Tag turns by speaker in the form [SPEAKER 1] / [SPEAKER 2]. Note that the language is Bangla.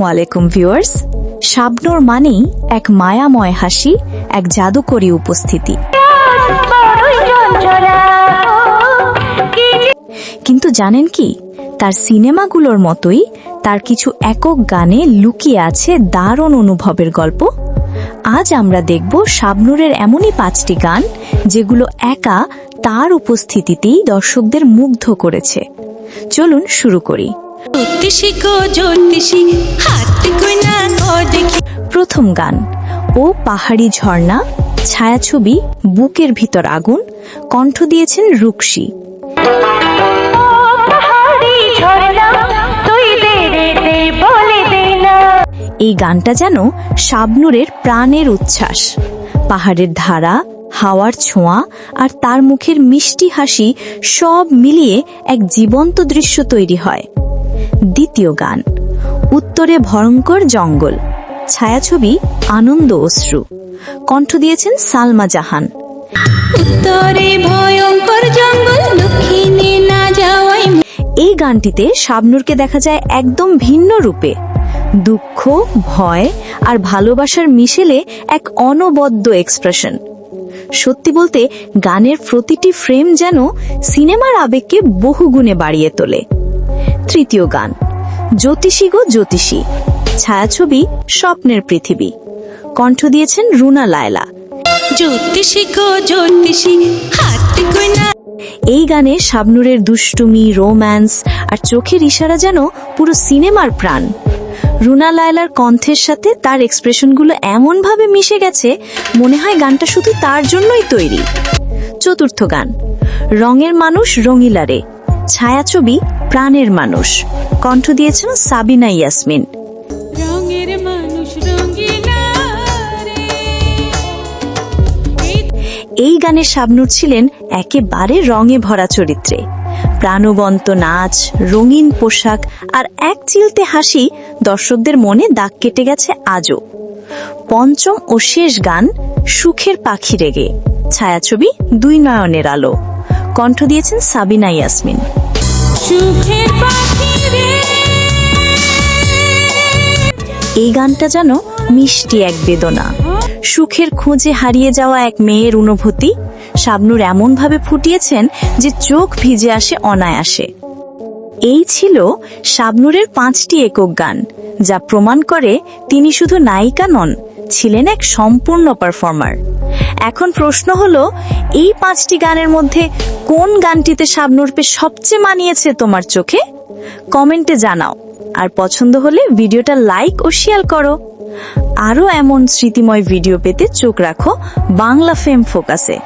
[SPEAKER 1] আসসালামু আলাইকুম ভিউয়ার্স। শাবনূর মানেই এক মায়াময় হাসি, এক জাদুকরী উপস্থিতি। কিন্তু জানেন কি? তার সিনেমাগুলোর মতোই তার কিছু একক গানে লুকিয়ে আছে দারুণ অনুভবের গল্প। আজ আমরা দেখব শাবনূরের এমনই পাঁচটি গান, যেগুলো একা তার উপস্থিতিতেই দর্শকদের মুগ্ধ করেছে। চলুন শুরু করি। প্রথম গান, ও পাহাড়ি ঝর্ণা, ছায়াছবি, বুকের ভিতর আগুন, কণ্ঠ দিয়েছেন রুকসি। এই গানটা যেন শাবনুরের প্রাণের উচ্ছ্বাস, পাহাড়ের ধারা, হাওয়ার ছোঁয়া আর তার মুখের মিষ্টি হাসি সব মিলিয়ে এক জীবন্ত দৃশ্য তৈরি হয়। দ্বিতীয় গান। উত্তরে ভয়ঙ্কর জঙ্গল ছায়াছবি আনন্দ অশ্রু। কণ্ঠ দিয়েছেন সালমা জাহান।
[SPEAKER 2] উত্তরে ভয়ঙ্কর জঙ্গল দক্ষিণে না যাওয়াই
[SPEAKER 1] এই গানটিতে শাবনূরকে দেখা যায় একদম ভিন্ন রূপে। দুঃখ ভয় আর ভালোবাসার মিশেলে এক অনবদ্য এক্সপ্রেশন। সত্যি বলতে গানের প্রতিটি ফ্রেম যেন সিনেমার আবেগকে বহুগুণে বাড়িয়ে তোলে। তৃতীয় গান। জ্যোতিষী গো জ্যোতিষী ছায়াছবি স্বপ্নের পৃথিবী। কণ্ঠ দিয়েছেন রুনা লায়লা।
[SPEAKER 2] জ্যোতিষী গো জ্যোতিষী না
[SPEAKER 1] এই গানে শাবনুরের দুষ্টুমি রোম্যান্স আর চোখের ইশারা যেন পুরো সিনেমার প্রাণ। রুনা লায়লার কণ্ঠের সাথে তার এক্সপ্রেশনগুলো এমনভাবে মিশে গেছে মনে হয় গানটা শুধু তার জন্যই তৈরি। চতুর্থ গান রঙের মানুষ রঙিলারে ছায়াছবি প্রাণের মানুষ। কণ্ঠ দিয়েছেন সাবিনা ইয়াসমিন।
[SPEAKER 2] এই
[SPEAKER 1] গানে শাবনূর ছিলেন একেবারে রঙে ভরা চরিত্রে। প্রাণবন্ত নাচ রঙিন পোশাক আর এক চিলতে হাসি দর্শকদের মনে দাগ কেটে গেছে আজও। পঞ্চম ও শেষ গান সুখের পাখি রেগে। ছায়াছবি দুই নয়নের আলো। কণ্ঠ দিয়েছেন সাবিনা ইয়াসমিন।
[SPEAKER 2] সুখের পাখি
[SPEAKER 1] এই গানটা যেন মিষ্টি এক বেদনা। সুখের খোঁজে হারিয়ে যাওয়া এক মেয়ের অনুভূতি শাবনুর এমনভাবে ফুটিয়েছেন যে চোখ ভিজে আসে অনায়াসে। এই ছিল শাবনুরের পাঁচটি একক গান, যা প্রমাণ করে তিনি শুধু নায়িকা নন, ছিলেন এক সম্পূর্ণ পারফর্মার। এখন প্রশ্ন হলো, এই পাঁচটি গানের মধ্যে কোন গানটিতে শাবনুরকে সবচেয়ে মানিয়েছে তোমার চোখে? কমেন্টে জানাও। আর পছন্দ হলে ভিডিওটা লাইক ও শেয়ার করো। আরও এমন স্মৃতিময় ভিডিও পেতে চোখ রাখো বাংলা ফেম ফোকাসে।